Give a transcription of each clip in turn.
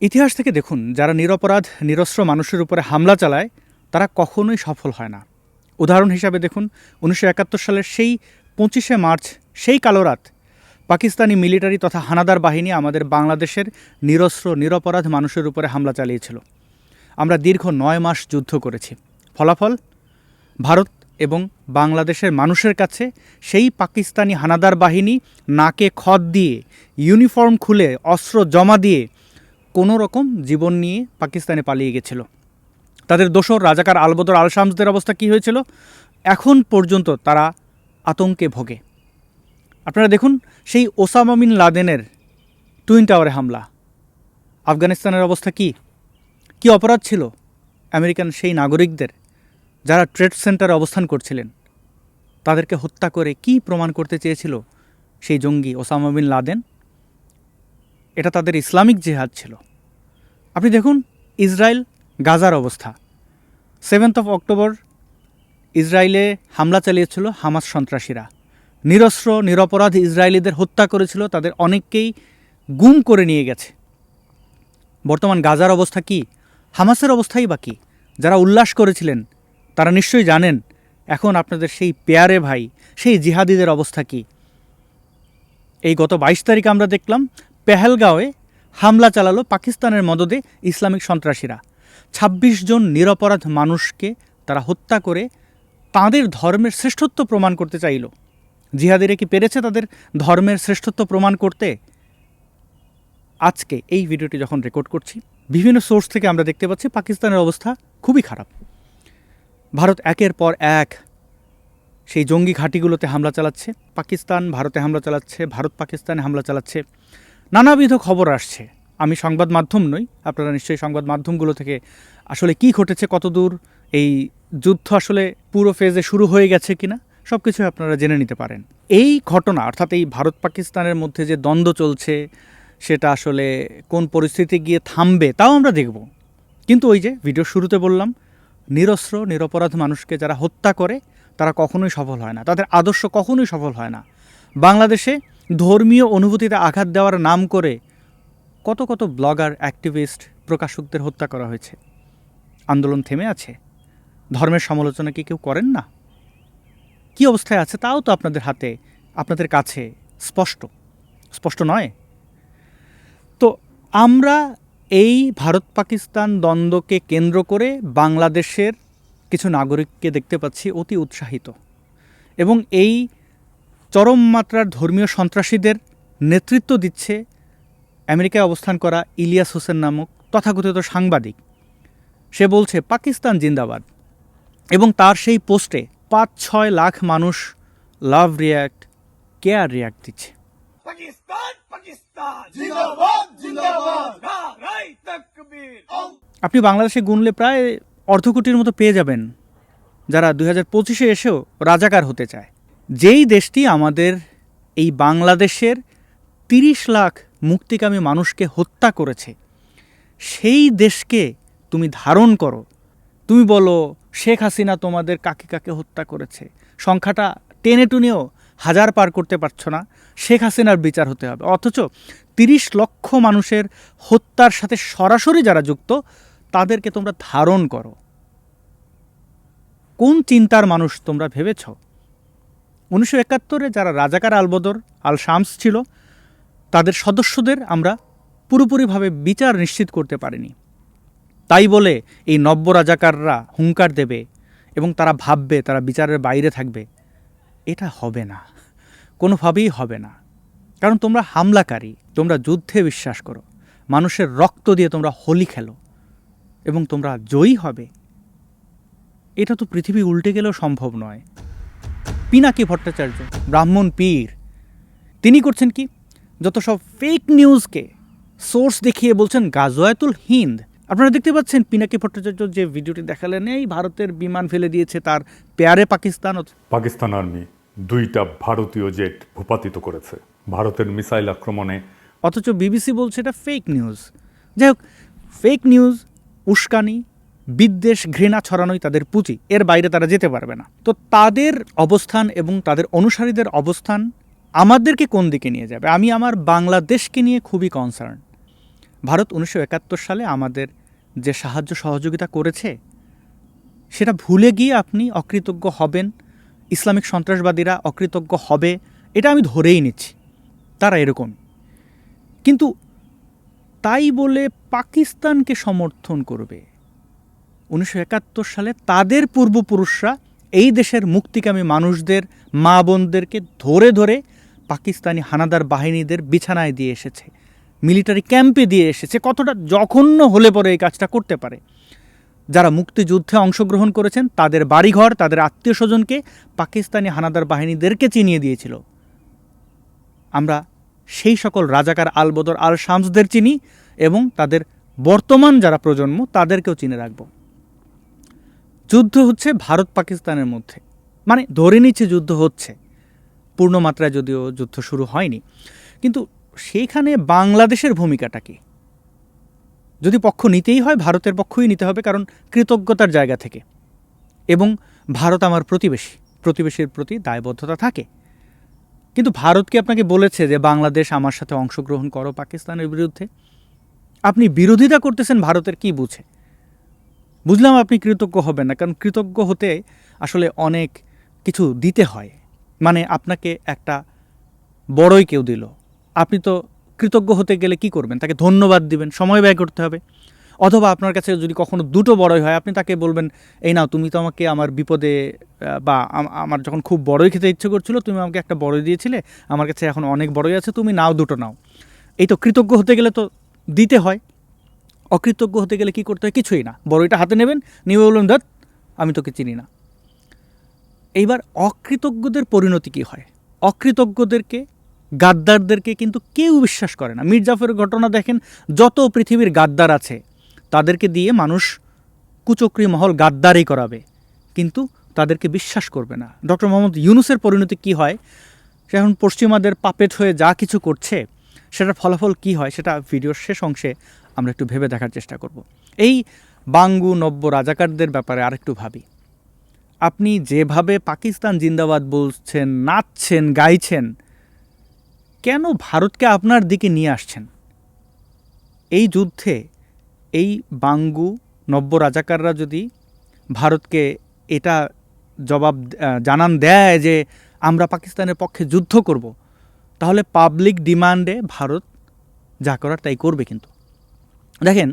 ইতিহাস থেকে দেখুন, যারা নিরপরাধ, নিরস্ত্র মানুষের উপরে হামলা চালায়, তারা কখনোই সফল হয় না। উদাহরণ হিসাবে দেখুন, উনিশশো একাত্তর সালের সেই পঁচিশে মার্চ, সেই কালো রাত, পাকিস্তানি মিলিটারি তথা হানাদার বাহিনী আমাদের বাংলাদেশের নিরস্ত্র, নিরপরাধ মানুষের উপরে হামলা চালিয়েছিল। আমরা দীর্ঘ নয় মাস যুদ্ধ করেছি। ফলাফল? ভারত এবং বাংলাদেশের মানুষের কাছে সেই পাকিস্তানি হানাদার বাহিনী নাকে খদ দিয়ে, ইউনিফর্ম খুলে, অস্ত্র জমা দিয়ে কোনো রকম জীবন নিয়ে পাকিস্তানে পালিয়ে গেছিল। তাদের দোসর রাজাকার আলবদর আল শামসদের অবস্থা কী হয়েছিল? এখন পর্যন্ত তারা আতঙ্কে ভোগে। আপনারা দেখুন, সেই ওসামা লাদেনের টুইন টাওয়ারে হামলা। আফগানিস্তানের অবস্থা কি? কি অপরাধ ছিল আমেরিকান সেই নাগরিকদের যারা ট্রেড সেন্টারে অবস্থান করছিলেন? তাদেরকে হত্যা করে কি প্রমাণ করতে চেয়েছিল সেই জঙ্গি ওসামা বিন লাদেন? এটা তাদের ইসলামিক জেহাদ ছিল। আপনি দেখুন ইসরায়েল, গাজার অবস্থা। সেভেন্থ অফ অক্টোবর ইসরায়েলে হামলা চালিয়েছিল হামাস সন্ত্রাসীরা। নিরস্ত্র, নিরপরাধ ইসরায়েলিদের হত্যা করেছিল তাদের অনেককেই গুম করে নিয়ে গেছে। বর্তমান গাজার অবস্থা কি? হামাসের অবস্থাই বা কী? যারা উল্লাস করেছিলেন, তারা নিশ্চয়ই জানেন, এখন আপনাদের সেই পেয়ারে ভাই, সেই জিহাদিদের অবস্থা কি? এই গত বাইশ তারিখ আমরা দেখলাম, পেহেলগাঁওয়ে হামলা চালালো পাকিস্তানের মদদে ইসলামিক সন্ত্রাসীরা। ২৬ জন নিরপরাধ মানুষকে তারা হত্যা করে তাঁদের ধর্মের শ্রেষ্ঠত্ব প্রমাণ করতে চাইল। জিহাদিরা কি পেরেছে তাদের ধর্মের শ্রেষ্ঠত্ব প্রমাণ করতে? আজকে এই ভিডিওটি যখন রেকর্ড করছি, বিভিন্ন সোর্স থেকে আমরা দেখতে পাচ্ছি পাকিস্তানের অবস্থা খুবই খারাপ। ভারত একের পর এক সেই জঙ্গি ঘাঁটিগুলোতে হামলা চালাচ্ছে, পাকিস্তান ভারতে হামলা চালাচ্ছে ভারত পাকিস্তানে হামলা চালাচ্ছে। নানাবিধ খবর আসছে। আমি সংবাদ মাধ্যম নই, আপনারা নিশ্চয়ই সংবাদ মাধ্যমগুলো থেকে আসলে কি ঘটেছে, কতদূর, এই যুদ্ধ আসলে পুরো ফেজে শুরু হয়ে গেছে কিনা সব কিছু আপনারা জেনে নিতে পারেন। এই ঘটনা, অর্থাৎ এই ভারত পাকিস্তানের মধ্যে যে দ্বন্দ্ব চলছে, সেটা আসলে কোন পরিস্থিতি গিয়ে থামবে, তাও আমরা দেখব। কিন্তু ওই যে ভিডিও শুরুতে বললাম, নিরস্ত্র, নিরপরাধ মানুষকে যারা হত্যা করে, তারা কখনোই সফল হয় না। তাদের আদর্শ কখনোই সফল হয় না। বাংলাদেশে ধর্মীয় অনুভূতিতে আঘাত দেওয়ার নাম করে কত কত ব্লগার, অ্যাক্টিভিস্ট, প্রকাশকদের হত্যা করা হয়েছে। আন্দোলন থেমে আছে। ধর্মের সমালোচনা কি কেউ করেন না? কি অবস্থায় আছে তাও তো আপনাদের হাতে, আপনাদের কাছে স্পষ্ট। স্পষ্ট নয়। তো আমরা এই ভারত পাকিস্তান দ্বন্দ্বকে কেন্দ্র করে বাংলাদেশের কিছু নাগরিককে দেখতে পাচ্ছি অতি উৎসাহিত। এবং এই চরম মাত্রার ধর্মীয় সন্ত্রাসীদের নেতৃত্ব দিচ্ছে আমেরিকায় অবস্থান করা ইলিয়াস হোসেন নামক তথাকথিত সাংবাদিক। সে বলছে পাকিস্তান জিন্দাবাদ। এবং তার সেই পোস্টে পাঁচ ছয় লাখ মানুষ লাভ রিয়াক্ট কেয়ার রিয়াক্ট দিচ্ছে। আপনি বাংলাদেশে গুনলে প্রায় অর্ধকোটির মতো পেয়ে যাবেন যারা দুই হাজার পঁচিশে এসেও রাজাকার হতে চায়। যেই দেশটি আমাদের এই বাংলাদেশের তিরিশ লাখ মুক্তিকামী মানুষকে হত্যা করেছে, সেই দেশকে তুমি ধারণ করো। তুমি বলো, শেখ হাসিনা তোমাদের কাকে কাকে হত্যা করেছে? সংখ্যাটা টেনে টুনেও হাজার পার করতে পারছ না। শেখ হাসিনার বিচার হতে হবে। অথচ তিরিশ লক্ষ মানুষের হত্যার সাথে সরাসরি যারা যুক্ত, তাদেরকে তোমরা ধারণ করো। কোন চিন্তার মানুষ তোমরা ভেবেছ? উনিশশো একাত্তরে যারা রাজাকার আলবদর আল শামস ছিল, তাদের সদস্যদের আমরা পুরোপুরিভাবে বিচার নিশ্চিত করতে পারিনি। তাই বলে এই নব্য রাজাকাররা হুঙ্কার দেবে এবং তারা ভাববে, তারা বিচারের বাইরে থাকবে, এটা হবে না, কোনোভাবেই হবে না। কারণ তোমরা হামলাকারী, তোমরা যুদ্ধে বিশ্বাস করো, মানুষের রক্ত দিয়ে তোমরা হোলি খেলো এবং তোমরা জয়ী হবে। এটা তো পৃথিবী উল্টে গেলেও সম্ভব নয়। পিনাকি ভট্টাচার্য ব্রাহ্মণ পীর। তিনি করছেন কি? যত সব ফেক নিউজকে সোর্স দেখিয়ে বলছেন গাজওয়াতুল হিন্দ। আপনারা দেখতে পাচ্ছেন পিনাকি ভট্টাচার্য যে ভিডিওটি দেখালেন এই ভারতের বিমান ফেলে দিয়েছে তার পেয়ারে পাকিস্তান। পাকিস্তান আর্মি দুইটা ভারতীয় জেট ভূপাতিত করেছে। ভারতের মিসাইল আক্রমণে। অথচ বিবিসি বলছে এটা ফেক নিউজ যাই হোক ফেক নিউজ উস্কানি বিদ্বেষ, ঘৃণা ছড়ানোই তাদের পুঁজি। এর বাইরে তারা যেতে পারবে না। তো তাদের অবস্থান এবং তাদের অনুসারীদের অবস্থান আমাদেরকে কোন দিকে নিয়ে যাবে? আমি আমার বাংলাদেশকে নিয়ে খুবই কনসার্ন ভারত উনিশশো একাত্তর সালে আমাদের যে সাহায্য সহযোগিতা করেছে, সেটা ভুলে গিয়ে আপনি অকৃতজ্ঞ হবেন, ইসলামিক সন্ত্রাসবাদীরা অকৃতজ্ঞ হবে, এটা আমি ধরেই নিচ্ছি। তারা এরকম কিন্তু তাই বলে পাকিস্তানকে সমর্থন করবে উনিশশো একাত্তর সালে তাদের পূর্বপুরুষরা এই দেশের মুক্তিকামী মানুষদের, মা বোনদেরকে ধরে ধরে পাকিস্তানি হানাদার বাহিনীদের বিছানায় দিয়ে এসেছে, মিলিটারি ক্যাম্পে দিয়ে এসেছে, কতটা জঘন্য হলে পরে এই কাজটা করতে পারে। যারা মুক্তিযুদ্ধে অংশগ্রহণ করেছেন, তাদের বাড়িঘর, তাদের আত্মীয় স্বজনকে পাকিস্তানি হানাদার বাহিনীদেরকে চিনিয়ে দিয়েছিল। আমরা সেই সকল রাজাকার আলবদর আল শামসদের চিনি এবং তাদের বর্তমান যারা প্রজন্ম, তাদেরকেও চিনে রাখব। যুদ্ধ হচ্ছে ভারত পাকিস্তানের মধ্যে। মানে ধরে নিচ্ছে যুদ্ধ হচ্ছে। পূর্ণমাত্রায় যদিও যুদ্ধ শুরু হয়নি। কিন্তু সেইখানে বাংলাদেশের ভূমিকাটা কি? যদি পক্ষ নিতেই হয়, ভারতের পক্ষই নিতে হবে কারণ কৃতজ্ঞতার জায়গা থেকে। এবং ভারত আমার প্রতিবেশী। প্রতিবেশীর প্রতি দায়বদ্ধতা থাকে। কিন্তু ভারত কি আপনাকে বলেছে যে বাংলাদেশ আমার সাথে অংশগ্রহণ করো পাকিস্তানের বিরুদ্ধে? আপনি বিরোধিতা করতেছেন ভারতের কি বুঝে? বুঝলাম আপনি কৃতজ্ঞ হবেন না, কারণ কৃতজ্ঞ হতে আসলে অনেক কিছু দিতে হয়। মানে আপনাকে একটা বড়ই কেউ দিল। আপনি তো কৃতজ্ঞ হতে গেলে কি করবেন? তাকে ধন্যবাদ দিবেন, সময় ব্যয় করতে হবে। অথবা আপনার কাছে যদি কখনো দুটো বড়ই হয়, আপনি তাকে বলবেন, এই নাও, তুমি তো আমাকে আমার বিপদে বা আমার যখন খুব বড়ই খেতে ইচ্ছে করছিল, তুমি আমাকে একটা বড়ই দিয়েছিলে, আমার কাছে এখন অনেক বড়ই আছে, তুমি নাও দুটো নাও। এই তো কৃতজ্ঞ হতে গেলে তো দিতে হয়। অকৃতজ্ঞ হতে গেলে কি করতে হয়? কিছুই না। বড়ইটা হাতে নেবেন নিয়ে বলবেন ধত আমি তোকে চিনি না। এইবার অকৃতজ্ঞদের পরিণতি কি হয়? অকৃতজ্ঞদেরকে, গাদ্দারদেরকে কিন্তু কেউ বিশ্বাস করে না। মীর জাফরের ঘটনা দেখেন, যত পৃথিবীর গাদ্দার আছে, তাদেরকে দিয়ে মানুষ কুচক্রি মহল গাদ্দারই করাবে। কিন্তু তাদেরকে বিশ্বাস করবে না। ডক্টর মোহাম্মদ ইউনুসের পরিণতি কি হয়? সে এখন পশ্চিমাদের পাপেট হয়ে যা কিছু করছে, সেটার ফলাফল কি হয়? সেটা ভিডিওর শেষ অংশে আমরা একটু ভেবে দেখার চেষ্টা করব। এই বাঙ্গু নব্য রাজাকারদের ব্যাপারে আরেকটু ভাবি। আপনি যেভাবে পাকিস্তান জিন্দাবাদ বলছেন, নাচছেন, গাইছেন, কেন ভারতকে আপনার দিকে নিয়ে আসছেন? এই যুদ্ধে এই বাঙ্গু নব্য রাজাকাররা যদি ভারতকে এটা জবাব জানান দেয় যে আমরা পাকিস্তানের পক্ষে যুদ্ধ করব, তাহলে পাবলিক ডিমান্ডে ভারত যা করার তাই করবে কিন্তু। দেখেন,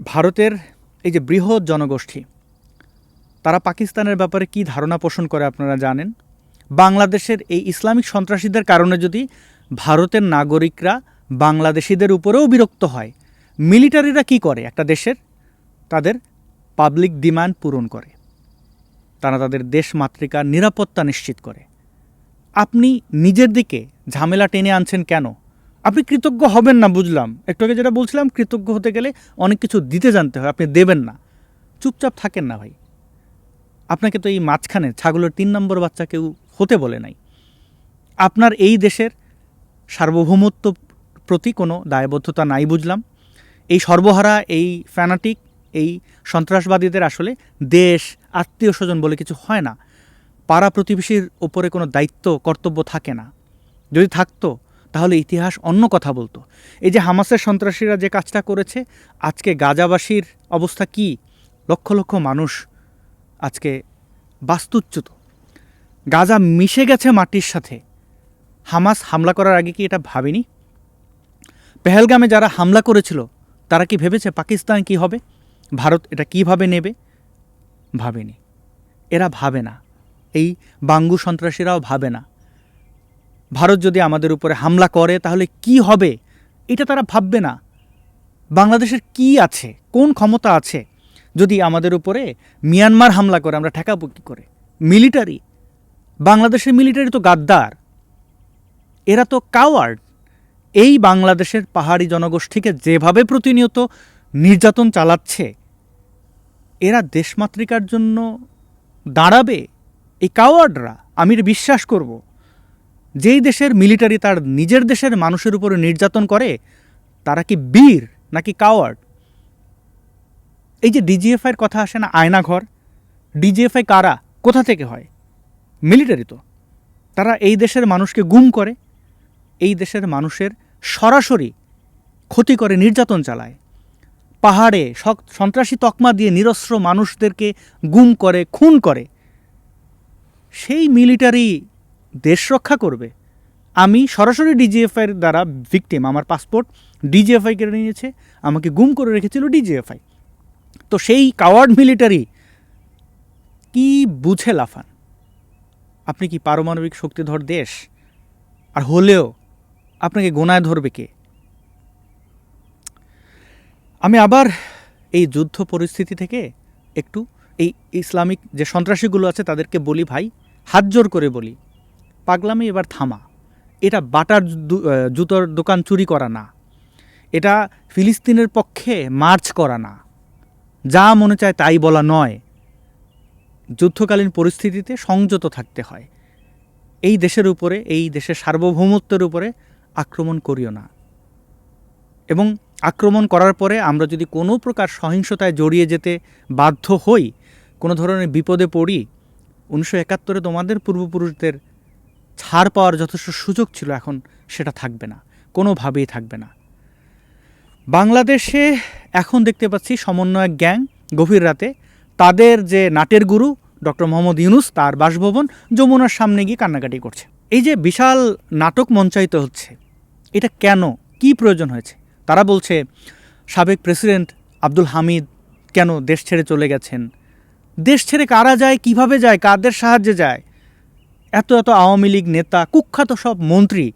ভারতের এই যে বৃহৎ জনগোষ্ঠী, তারা পাকিস্তানের ব্যাপারে কি ধারণা পোষণ করে আপনারা জানেন? বাংলাদেশের এই ইসলামিক সন্ত্রাসীদের কারণে যদি ভারতের নাগরিকরা বাংলাদেশিদের উপরেও বিরক্ত হয়, মিলিটারিরা কি করে? একটা দেশের তাদের পাবলিক ডিমান্ড পূরণ করে। তারা তাদের দেশ মাতৃকার নিরাপত্তা নিশ্চিত করে। আপনি নিজের দিকে ঝামেলা টেনে আনছেন কেন? আপনি কৃতজ্ঞ হবেন না, বুঝলাম। একটু আগে যেটা বলছিলাম, কৃতজ্ঞ হতে গেলে অনেক কিছু দিতে জানতে হয়, আপনি দেবেন না। চুপচাপ থাকেন না ভাই। আপনাকে তো এই মাঝখানে ছাগলের তিন নম্বর বাচ্চা কেউ হতে বলে নাই। আপনার এই দেশের সার্বভৌমত্ব প্রতি কোনো দায়বদ্ধতা নাই, বুঝলাম। এই সর্বহারা, এই ফ্যানাটিক এই সন্ত্রাসবাদীদের আসলে দেশ আত্মীয় স্বজন বলে কিছু হয় না। পাড়া প্রতিবেশীর ওপরে কোনো দায়িত্ব, কর্তব্য থাকে না। যদি থাকতো তাহলে ইতিহাস অন্য কথা বলতো। এই যে হামাসের সন্ত্রাসীরা যে কাজটা করেছে, আজকে গাজাবাসীর অবস্থা কি? লক্ষ লক্ষ মানুষ আজকে বাস্তুচ্যুত। গাজা মিশে গেছে মাটির সাথে। হামাস হামলা করার আগে কি এটা ভাবেনি? পেহেলগামে যারা হামলা করেছিল, তারা কি ভেবেছে পাকিস্তান কি হবে? ভারত এটা কীভাবে নেবে? ভাবেনি। এরা ভাবে না। এই বাঙ্গু সন্ত্রাসীরাও ভাবে না। ভারত যদি আমাদের উপরে হামলা করে, তাহলে কি হবে? এটা তারা ভাববে না। বাংলাদেশের কি আছে? কোন ক্ষমতা আছে? যদি আমাদের উপরে মিয়ানমার হামলা করে, আমরা ঠেকাবো কী করে? মিলিটারি? বাংলাদেশের মিলিটারি তো গাদ্দার। এরা তো কাওয়ার্ড। এই বাংলাদেশের পাহাড়ি জনগোষ্ঠীকে যেভাবে প্রতিনিয়ত নির্যাতন চালাচ্ছে, এরা দেশমাতৃকার জন্য দাঁড়াবে? এই কাওয়ার্ডরা আমি বিশ্বাস করব। যেই দেশের মিলিটারি তার নিজের দেশের মানুষের উপরে নির্যাতন করে, তারা কি বীর নাকি কাওয়ার্ড এই যে ডিজিএফআইয়ের কথা আসে না, আয়নাঘর ডিজিএফআই কারা, কোথা থেকে হয়? মিলিটারি তো। তারা এই দেশের মানুষকে গুম করে, এই দেশের মানুষের সরাসরি ক্ষতি করে, নির্যাতন চালায়। পাহাড়ে সন্ত্রাসী তকমা দিয়ে নিরস্ত্র মানুষদেরকে গুম করে, খুন করে। সেই মিলিটারি দেশ রক্ষা করবে। আমি সরাসরি ডিজিএফআইয়ের দ্বারা ভিকটিম আমার পাসপোর্ট ডিজিএফআই কেড়ে নিয়েছে, আমাকে গুম করে রেখেছিল ডিজিএফআই তো সেই কাওয়ার্ড মিলিটারি কি বুঝে লাফান? আপনি কি পারমাণবিক শক্তিধর দেশ? আর হলেও আপনাকে গোনায় ধরবে কে? আমি আবার এই যুদ্ধ পরিস্থিতি থেকে একটু এই ইসলামিক যে সন্ত্রাসীগুলো আছে তাদেরকে বলি ভাই, হাত জোর করে বলি। পাগলামি এবার থামা। এটা বাটার জুতোর দোকান চুরি করা না। এটা ফিলিস্তিনের পক্ষে মার্চ করা না। যা মনে চায় তাই বলা নয়। যুদ্ধকালীন পরিস্থিতিতে সংযত থাকতে হয়। এই দেশের উপরে, এই দেশের সার্বভৌমত্বের উপরে আক্রমণ করিও না। এবং আক্রমণ করার পরে আমরা যদি কোনো প্রকার সহিংসতায় জড়িয়ে যেতে বাধ্য হই, কোনো ধরনের বিপদে পড়ি, উনিশশো একাত্তরে তোমাদের পূর্বপুরুষদের ছাড় পাওয়ার যথেষ্ট সুযোগ ছিল এখন, সেটা থাকবে না, কোনোভাবেই থাকবে না। বাংলাদেশে এখন দেখতে পাচ্ছি সমন্বয়ক গ্যাং গভীর রাতে, তাদের যে নাটের গুরু ডক্টর মোহাম্মদ ইউনুস, তার বাসভবন যমুনার সামনে গিয়ে কান্নাকাটি করছে। এই যে বিশাল নাটক মঞ্চায়িত হচ্ছে, এটা কেন, কি প্রয়োজন হয়েছে? তারা বলছে, সাবেক প্রেসিডেন্ট আব্দুল হামিদ কেন দেশ ছেড়ে চলে গেছেন? দেশ ছেড়ে কারা যায়, কীভাবে যায়, কাদের সাহায্যে যায়? এত এত আওয়ামী লীগ নেতা, কুখ্যাত সব মন্ত্রী,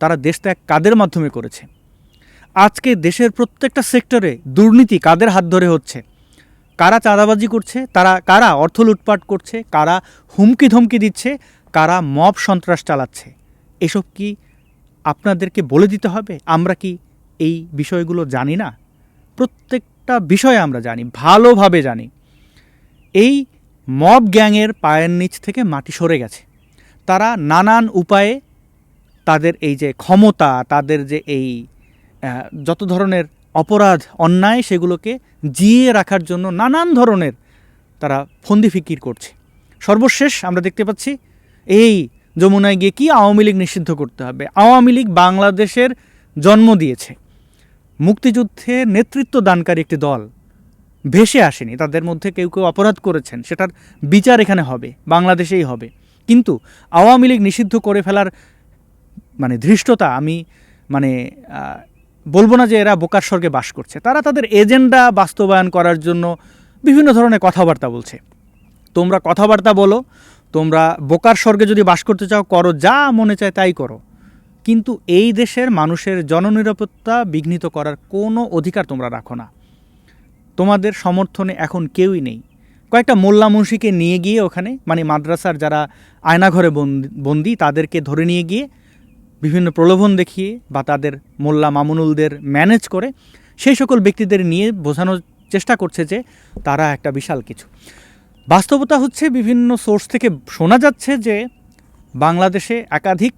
তারা দেশ ত্যাগ কাদের মাধ্যমে করেছে? আজকে দেশের প্রত্যেকটা সেক্টরে দুর্নীতি কাদের হাত ধরে হচ্ছে? কারা চাঁদাবাজি করছে? তারা, কারা অর্থ লুটপাট করছে? কারা হুমকি ধমকি দিচ্ছে? কারা মব সন্ত্রাস চালাচ্ছে? এসব কি আপনাদেরকে বলে দিতে হবে? আমরা কি এই বিষয়গুলো জানি না? প্রত্যেকটা বিষয় আমরা জানি, ভালোভাবে জানি। এই মব গ্যাংয়ের পায়ের নিচ থেকে মাটি সরে গেছে। তারা নানান উপায়ে তাদের এই যে ক্ষমতা, তাদের যে এই যত ধরনের অপরাধ, অন্যায় সেগুলোকে জিয়ে রাখার জন্য নানান ধরনের তারা ফন্দি ফিকির করছে। সর্বশেষ আমরা দেখতে পাচ্ছি, এই যমুনায় গিয়ে কি আওয়ামী লীগ নিষিদ্ধ করতে হবে? আওয়ামী লীগ বাংলাদেশের জন্ম দিয়েছে। মুক্তিযুদ্ধে নেতৃত্ব দানকারী একটি দল ভেসে আসেনি। তাদের মধ্যে কেউ কেউ অপরাধ করেছেন। সেটার বিচার এখানে হবে, বাংলাদেশেই হবে। কিন্তু আওয়ামী লীগ নিষিদ্ধ করে ফেলার মানে ধৃষ্টতা আমি মানে বলব না যে এরা বোকার স্বর্গে বাস করছে। তারা তাদের এজেন্ডা বাস্তবায়ন করার জন্য বিভিন্ন ধরনের কথাবার্তা বলছে। তোমরা কথাবার্তা বলো, তোমরা বোকার স্বর্গে যদি বাস করতে চাও, করো যা মনে চায় তাই করো। কিন্তু এই দেশের মানুষের জননিরাপত্তা বিঘ্নিত করার কোনো অধিকার তোমরা রাখো না। তোমাদের সমর্থনে এখন কেউই নেই। কয়েকটা মোল্লা মুন্সিকে নিয়ে গিয়ে ওখানে মানে মাদ্রাসার যারা আয়নাঘরে বন্দি বন্দি, তাদেরকে ধরে নিয়ে গিয়ে বিভিন্ন প্রলোভন দেখিয়ে বা তাদের মোল্লা মামুনুলদের ম্যানেজ করে সেই সকল ব্যক্তিদের নিয়ে বোঝানোর চেষ্টা করছে যে তারা একটা বিশাল কিছু। বাস্তবতা হচ্ছে বিভিন্ন সোর্স থেকে শোনা যাচ্ছে যে বাংলাদেশে একাধিক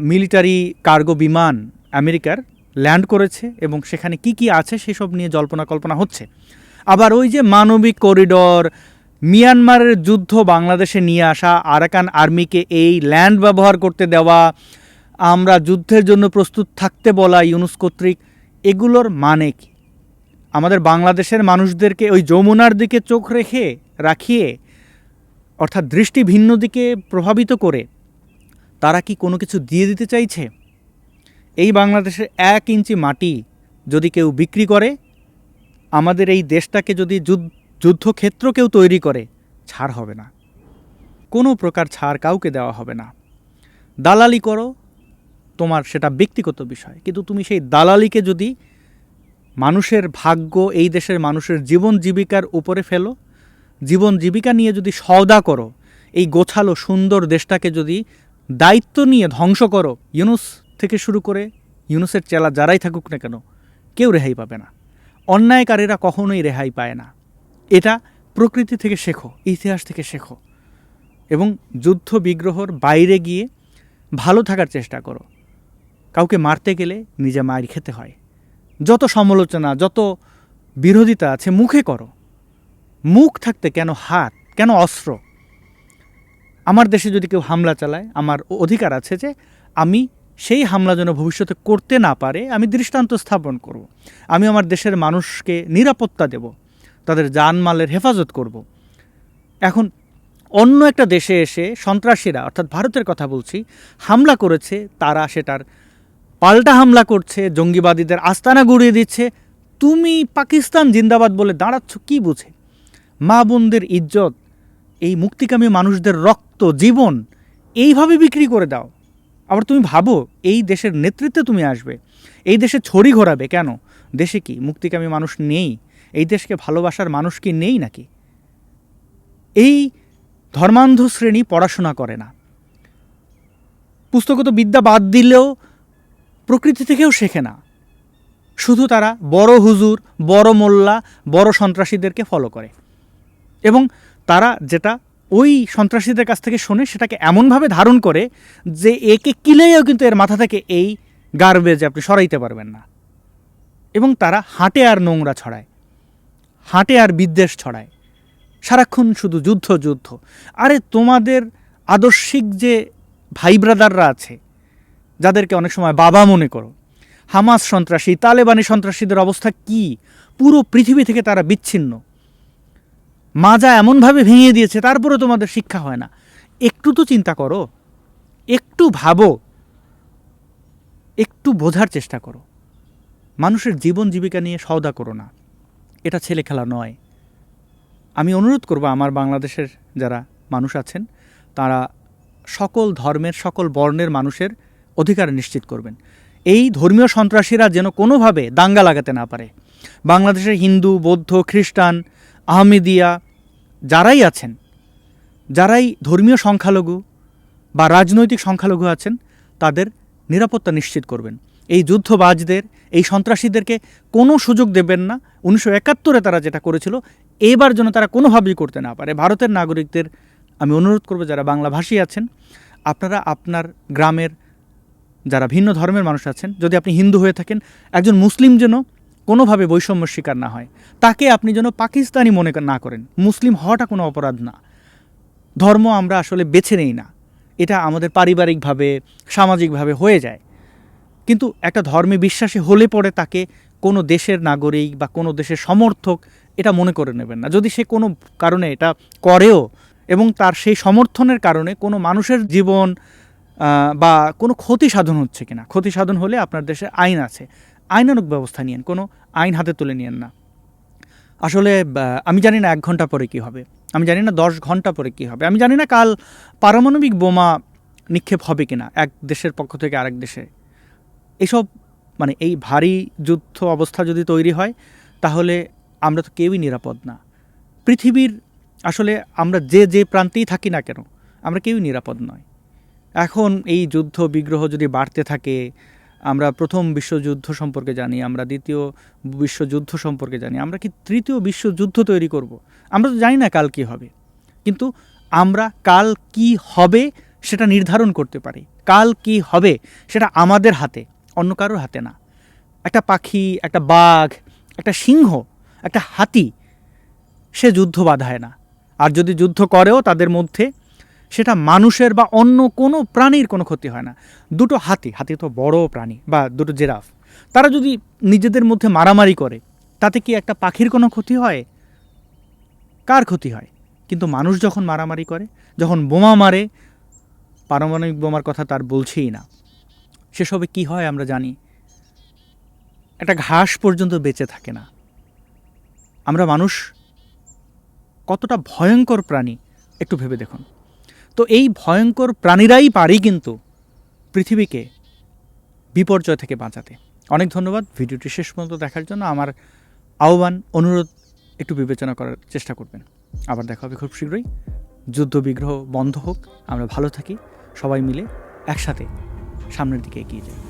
মিলিটারি কার্গো বিমান আমেরিকার ল্যান্ড করেছে এবং সেখানে কি কি আছে সেসব নিয়ে জল্পনা কল্পনা হচ্ছে। আবার ওই যে মানবিক করিডর মিয়ানমারের যুদ্ধ বাংলাদেশে নিয়ে আসা আরাকান আর্মিকে এই ল্যান্ড ব্যবহার করতে দেওয়া, আমরা যুদ্ধের জন্য প্রস্তুত থাকতে বলা ইউনুস কর্তৃক, এগুলোর মানে কি? আমাদের বাংলাদেশের মানুষদেরকে ওই যমুনার দিকে চোখ রেখে, রাখিয়ে, অর্থাৎ দৃষ্টি ভিন্ন দিকে প্রভাবিত করে, তারা কি কোনো কিছু দিয়ে দিতে চাইছে? এই বাংলাদেশের এক ইঞ্চি মাটি যদি কেউ বিক্রি করে, আমাদের এই দেশটাকে যদি যুদ্ধ যুদ্ধক্ষেত্র কেউ তৈরি করে, ছাড় হবে না। কোনো প্রকার ছাড় কাউকে দেওয়া হবে না। দালালি করো, তোমার সেটা ব্যক্তিগত বিষয়। কিন্তু তুমি সেই দালালিকে যদি মানুষের ভাগ্য, এই দেশের মানুষের জীবন জীবিকার উপরে ফেলো, জীবন জীবিকা নিয়ে যদি সওদা করো, এই গোছালো সুন্দর দেশটাকে যদি দায়িত্ব নিয়ে ধ্বংস করো, ইউনুস থেকে শুরু করে ইউনুসের চেলা যারাই থাকুক না কেন, কেউ রেহাই পাবে না। অন্যায়কারীরা কখনোই রেহাই পায় না। এটা প্রকৃতি থেকে শেখো, ইতিহাস থেকে শেখো। এবং যুদ্ধ বিগ্রহর বাইরে গিয়ে ভালো থাকার চেষ্টা করো। কাউকে মারতে গেলে নিজে মায়ের খেতে হয়। যত সমালোচনা, যত বিরোধিতা আছে মুখে করো। মুখ থাকতে কেন হাত, কেন অস্ত্র? আমার দেশে যদি কেউ হামলা চালায়, আমার অধিকার আছে যে আমি সেই হামলা যেন ভবিষ্যতে করতে না পারে, আমি দৃষ্টান্ত স্থাপন করব। আমি আমার দেশের মানুষকে নিরাপত্তা দেব। তাদের জানমালের হেফাজত করব। এখন অন্য একটা দেশে এসে সন্ত্রাসীরা, অর্থাৎ ভারতের কথা বলছি, হামলা করেছে, তারা সেটার পাল্টা হামলা করছে, জঙ্গিবাদীদের আস্তানা গুড়িয়ে দিচ্ছে। তুমি পাকিস্তান জিন্দাবাদ বলে দাঁড়াচ্ছ কি বুঝে? মা বোনদের ইজ্জত, এই মুক্তিকামী মানুষদের রক্ত, জীবন, এইভাবে বিক্রি করে দাও। আবার তুমি ভাবো, এই দেশের নেতৃত্বে তুমি আসবে। এই দেশে ছড়ি ঘোরাবে কেন? দেশে কি মুক্তিকামী মানুষ নেই? এই দেশকে ভালোবাসার মানুষ কি নেই নাকি? এই ধর্মান্ধ শ্রেণি পড়াশোনা করে না। পুস্তকগত বিদ্যা বাদ দিলেও প্রকৃতি থেকেও শেখে না। শুধু তারা বড় হুজুর, বড় মোল্লা, বড় সন্ত্রাসীদেরকে ফলো করে। এবং তারা যেটা ওই সন্ত্রাসীদের কাছ থেকে শোনে, সেটাকে এমনভাবে ধারণ করে যে একে কিলেও কিন্তু এর মাথা থেকে এই গার্বেজ আপনি সরাইতে পারবেন না। এবং তারা হাঁটে আর নোংরা ছড়ায়। হাঁটে আর বিদ্বেষ ছড়ায়। সারাক্ষণ শুধু যুদ্ধ যুদ্ধ। আরে তোমাদের আদর্শিক যে ভাই ব্রাদাররা আছে, যাদেরকে অনেক সময় বাবা মনে করো, হামাস সন্ত্রাসী, তালেবানি সন্ত্রাসীদের অবস্থা কি? পুরো পৃথিবী থেকে তারা বিচ্ছিন্ন। মাজা এমনভাবে ভেঙে দিয়েছে তারপরে তোমাদের শিক্ষা হয় না। একটু তো চিন্তা করো, একটু ভাবো, একটু বোঝার চেষ্টা করো। মানুষের জীবন জীবিকা নিয়ে সওদা করো না। এটা ছেলে খেলা নয়। আমি অনুরোধ করব আমার বাংলাদেশের যারা মানুষ আছেন, তারা সকল ধর্মের, সকল বর্ণের মানুষের অধিকার নিশ্চিত করবেন। এই ধর্মীয় সন্ত্রাসীরা যেন কোনোভাবে দাঙ্গা লাগাতে না পারে। বাংলাদেশের হিন্দু, বৌদ্ধ, খ্রিস্টান, আহমেদিয়া যারাই আছেন, যারাই ধর্মীয় সংখ্যালঘু বা রাজনৈতিক সংখ্যালঘু আছেন, তাদের নিরাপত্তা নিশ্চিত করবেন। এই যুদ্ধবাজদের, এই সন্ত্রাসীদেরকে কোনো সুযোগ দেবেন না। উনিশশো একাত্তরে তারা যেটা করেছিল, এবার যেন তারা কোনোভাবেই করতে না পারে। ভারতের নাগরিকদের আমি অনুরোধ করব, যারা বাংলাভাষী আছেন, আপনারা আপনার গ্রামের যারা ভিন্ন ধর্মের মানুষ আছেন, যদি আপনি হিন্দু হয়ে থাকেন, একজন মুসলিম যেন কোনোভাবে বৈষম্য শিকার না হয়, তাকে আপনি যেন পাকিস্তানি মনে না করেন। মুসলিম হওয়াটা কোনো অপরাধ না। ধর্ম আমরা আসলে বেছে নেই না। এটা আমাদের পারিবারিকভাবে, সামাজিকভাবে হয়ে যায়। কিন্তু একটা ধর্মে বিশ্বাসী হলে পরে তাকে কোনো দেশের নাগরিক বা কোনো দেশের সমর্থক এটা মনে করে নেবেন না। যদি সে কোনো কারণে এটা করেও এবং তার সেই সমর্থনের কারণে কোনো মানুষের জীবন বা কোনো ক্ষতি সাধন হচ্ছে কিনা। ক্ষতি সাধন হলে আপনার দেশে আইন আছে। আইনানুক ব্যবস্থা নিয়েন, কোনো আইন হাতে তুলে নিয়েন না। আসলে আমি জানি না এক ঘণ্টা পরে কি হবে। আমি জানি না দশ ঘণ্টা পরে কি হবে। আমি জানি না কাল পারমাণবিক বোমা নিক্ষেপ হবে কিনা এক দেশের পক্ষ থেকে আরেক দেশে। এসব মানে এই ভারী যুদ্ধ অবস্থা যদি তৈরি হয়, তাহলে আমরা তো কেউই নিরাপদ না। পৃথিবীর আসলে আমরা যে যে প্রান্তেই থাকি না কেন, আমরা কেউই নিরাপদ নয়। এখন এই যুদ্ধ বিগ্রহ যদি বাড়তে থাকে, আমরা প্রথম বিশ্বযুদ্ধ সম্পর্কে জানি, আমরা দ্বিতীয় বিশ্বযুদ্ধ সম্পর্কে জানি, আমরা কি তৃতীয় বিশ্বযুদ্ধ তৈরি করব? আমরা তো জানি না কাল কী হবে। কিন্তু আমরা কাল কি হবে সেটা নির্ধারণ করতে পারি। কাল কি হবে সেটা আমাদের হাতে। অন্য কারোর হাতে না। একটা পাখি, একটা বাঘ, একটা সিংহ, একটা হাতি, সে যুদ্ধ বাধায় না। আর যদি যুদ্ধ করেও তাদের মধ্যে সেটা মানুষের বা অন্য কোনো প্রাণীর কোনো ক্ষতি হয় না। দুটো হাতি হাতি তো বড় প্রাণী বা দুটো জেরাফ, তারা যদি নিজেদের মধ্যে মারামারি করে, তাতে কি একটা পাখির কোনো ক্ষতি হয়? কার ক্ষতি হয়? কিন্তু মানুষ যখন মারামারি করে, যখন বোমা মারে, পারমাণবিক বোমার কথা তার বলছেই না। সেসবে কি হয় আমরা জানি। একটা ঘাস পর্যন্ত বেঁচে থাকে না। আমরা মানুষ কতটা ভয়ঙ্কর প্রাণী, একটু ভেবে দেখুন। তো এই ভয়ঙ্কর প্রাণীরাই পারি কিন্তু পৃথিবীকে বিপর্যয় থেকে বাঁচাতে। অনেক ধন্যবাদ, ভিডিওটি শেষ পর্যন্ত দেখার জন্য আমার আহ্বান, অনুরোধ, একটু বিবেচনা করার চেষ্টা করবেন। আবার দেখা হবে খুব শীঘ্রই। যুদ্ধ বিগ্রহ বন্ধ হোক, আমরা ভালো থাকি, সবাই মিলে একসাথে সামনের দিকে এগিয়ে যাই